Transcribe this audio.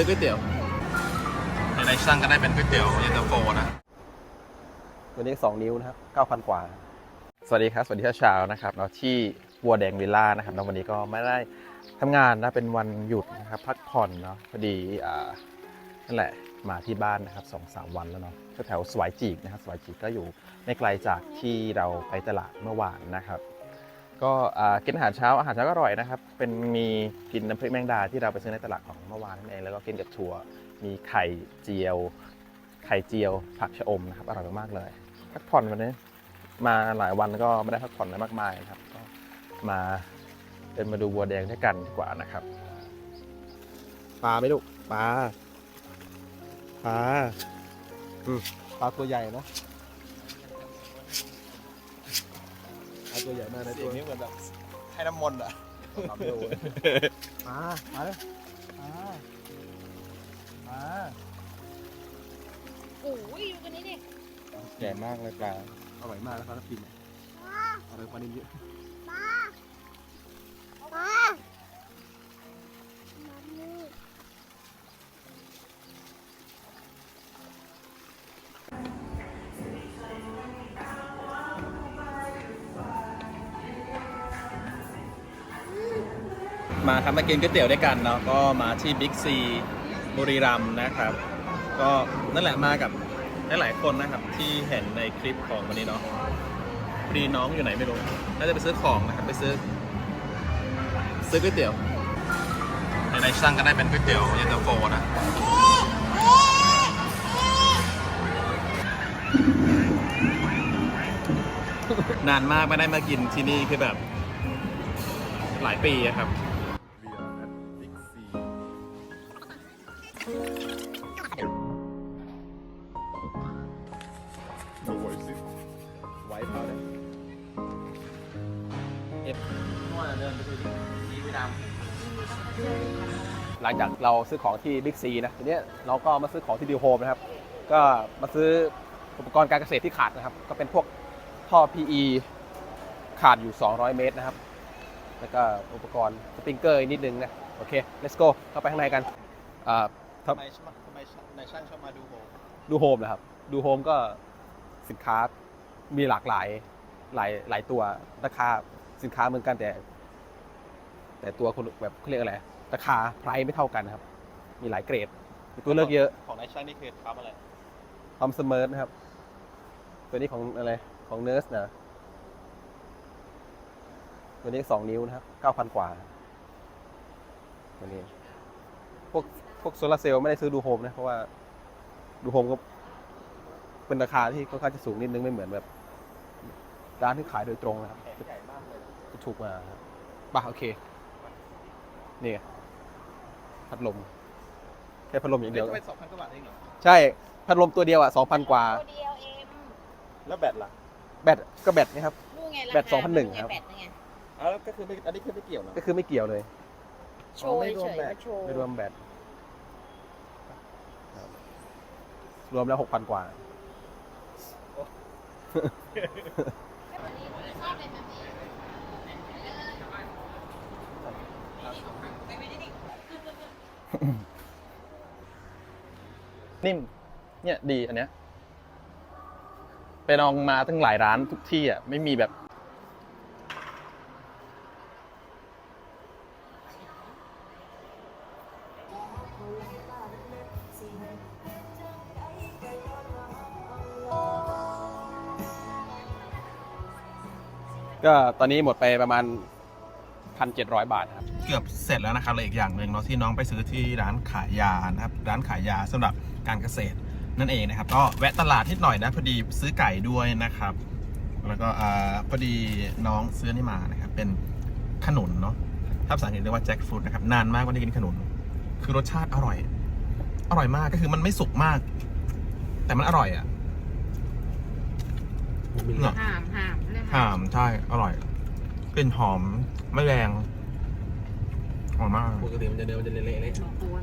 ซื้อก๋วยเตี๋ยวในช่างก็ได้เป็นก๋วยเตี๋ยวเย็นตาโฟนะตัวนี้ 2 นิ้วนะครับ9,000 กว่า สวัสดีครับ สวัสดีเช้าๆนะครับเราที่บัวแดงวิลล่านะครับแล้ววันนี้ก็ไม่ได้ทำงานนะเป็นวันหยุดนะครับพักผ่อนเนาะพอดีอ่านั่นแหละมาที่บ้านนะครับสองสามวันแล้วเนาะแถวๆสวายจีกนะครับสวายจีกก็อยู่ไม่ไกลจากที่เราไปตลาดเมื่อวานนะครับ ก็กินอาหารเช้าอาหารเช้าก็อร่อยนะครับ เป็นมีกินน้ำพริกแมงดาที่เราไปซื้อในตลาดของเมื่อวานนั่นเองแล้วก็กินกับถั่วมีไข่เจียว ไข่เจียว ผักชะอมนะครับอร่อยมากๆเลยพักผ่อนวันนี้มาหลายวันก็ไม่ได้พักผ่อนอะไรมากมายนะครับก็มาเดินมาดูบัวแดงด้วยกันดีกว่านะครับปลาไหมลูกปลาปลาอืมปลาตัวใหญ่นะ ตัวใหญ่มากนะตัวนี้เหมือนแบบให้น้ำมนต์อะปลาเบลปลาปลาเลยปลาปลาโอ้ยดูกันนี้ดิ ใหญ่มากเลยปลาอร่อยมากนะครับกินอร่อยปลานิ่มเยอะ มาครับมากินก๋วยเตี๋ยวด้วยกันเนาะก็มาที่บิ๊กซีบุรีรัมย์นะครับ ก็นั่นแหละมากับหลายๆคนนะครับที่เห็นในคลิปของวันนี้เนาะพอดีน้องอยู่ไหนไม่รู้น่าจะไปซื้อของนะครับไปซื้อ ซื้อก๋วยเตี๋ยวในช่างก็ได้เป็นก๋วยเตี๋ยวเย็นตาโฟนะนานมากไม่ได้มากินที่นี่คือแบบ หลายปีอะครับ ไว้เปล่าเนี่ยหลังจากเราซื้อของที่บิ๊กซีนะทีเนี้ยเราก็มาซื้อของที่ดิวโฮมนะครับ ก็มาซื้ออุปกรณ์การเกษตรที่ขาดนะครับ ก็เป็นพวกท่อ PE ขาดอยู่ 200 เมตรนะครับ แล้วก็อุปกรณ์สปริงเกอร์อีกนิดนึงนะ โอเค let's go เข้าไปข้างในกันอ่าทำไมทำไมนายช่างชอบมาดูโฮดูโฮมนะครับ ดูโฮมก็ สินค้ามีหลากหลายหลายหลายตัวราคาสินค้าเหมือนกันแต่ แต่ตัวคนแบบเขาเรียกอะไรราคาไพรไม่เท่ากันนะครับ มีหลายเกรดมีตัวเลือกเยอะของนายช่างนี่คือทำอะไรทอมสเมิร์ทนะครับ ตัวนี้ของอะไรของเนิร์สนะตัวนี้สองนิ้วนะครับเก้าพันกว่าตัวนี้พวกพวกโซลาร์เซลล์ไม่ได้ซื้อดูโฮมนะ เพราะว่าดูโฮมก็ เป็นราคาที่ค่อนข้างจะสูงนิดนึงไม่เหมือนแบบร้านที่ขายโดยตรงนะครับใหญ่มากเลยถูกมาครับป่ะโอเค นี่ไงพัดลมแค่พัดลมอย่างเดี๋เดียยววไปสองพันกว่าบาทเองเหรอใช่พัดลมตัวเดียวอะสองพันกว่าตัวเดียวเองแล้วแบตล่ะแบตก็แบตนะครับนู่นไงราแบตคา2,100ครับแบตนี่ไงอ้าวแล้วก็คือไม่อันนี้คือไม่เกี่ยวนะก็คือไม่เกี่ยวเลยโชว์ไม่รวเฉมยแบตๆมาโชว์ไม่รวมแบตครับรวมแล้วหกพันกว่า ชอบเลยแบบ นิ่ม เนี่ยดีอันเนี้ย ไปลองมาตั้งหลายร้านทุกที่อะ ไม่มีแบบ ก็ตอนนี้หมดไปประมาณ 1,700 บาทครับ เกือบเสร็จแล้วนะครับเลยอีกอย่างหนึ่งเนาะที่น้องไปซื้อที่ร้านขายยานะครับร้านขายยาสำหรับการเกษตรนั่นเองนะครับ ก็แวะตลาดนิดหน่อยนะพอดีซื้อไก่ด้วยนะครับ แล้วก็อ่าพอดีน้องซื้อนี่มานะครับเป็นขนุนเนาะถ้าภาษาอังกฤษเรียกว่าแจ็คฟรุตนะครับนานมากกว่าที่กินขนุน คือรสชาติอร่อย อร่อยมากก็คือมันไม่สุกมาก แต่มันอร่อยอะ่ะเนาะห่ามห่ามเรื่อง ห่ามใช่ อร่อยกลิ่นหอม ไม่แรง หอมมาก ปกติมันจะเดินมันจะเละๆ บอกตัว